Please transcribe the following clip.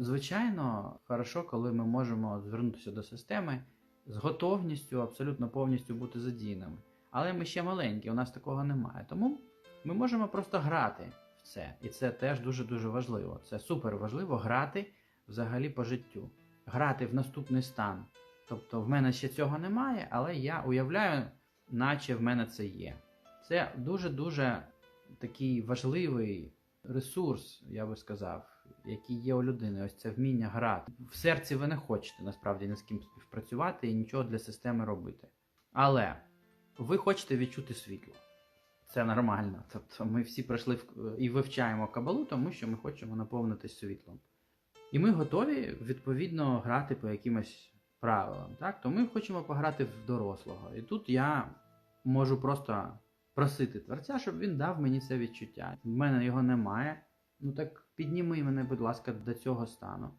звичайно, хорошо, коли ми можемо звернутися до системи з готовністю абсолютно повністю бути задіяними. Але ми ще маленькі, у нас такого немає. Тому ми можемо просто грати в це. І це теж дуже-дуже важливо. Це супер важливо грати взагалі по життю, грати в наступний стан. Тобто в мене ще цього немає, але я уявляю, наче в мене це є. Це дуже-дуже такий важливий ресурс, я би сказав, який є у людини. Ось це вміння грати. В серці ви не хочете насправді ні з ким співпрацювати і нічого для системи робити. Але ви хочете відчути світло. Це нормально. Тобто ми всі пройшли і вивчаємо кабалу, тому що ми хочемо наповнитись світлом. І ми готові відповідно грати по якимось правилам. Так? То ми хочемо пограти в дорослого. І тут я можу просто просити творця, щоб він дав мені це відчуття. В мене його немає. Ну так підніми мене, будь ласка, до цього стану.